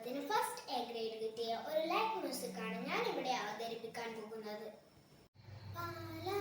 പുസ്തകത്തിന് first A grade കിട്ടിയ ഒരു ലൈറ്റ് മ്യൂസിക് ആണ് ഞാൻ ഇവിടെ അവതരിപ്പിക്കാൻ പോകുന്നത്. പാലാ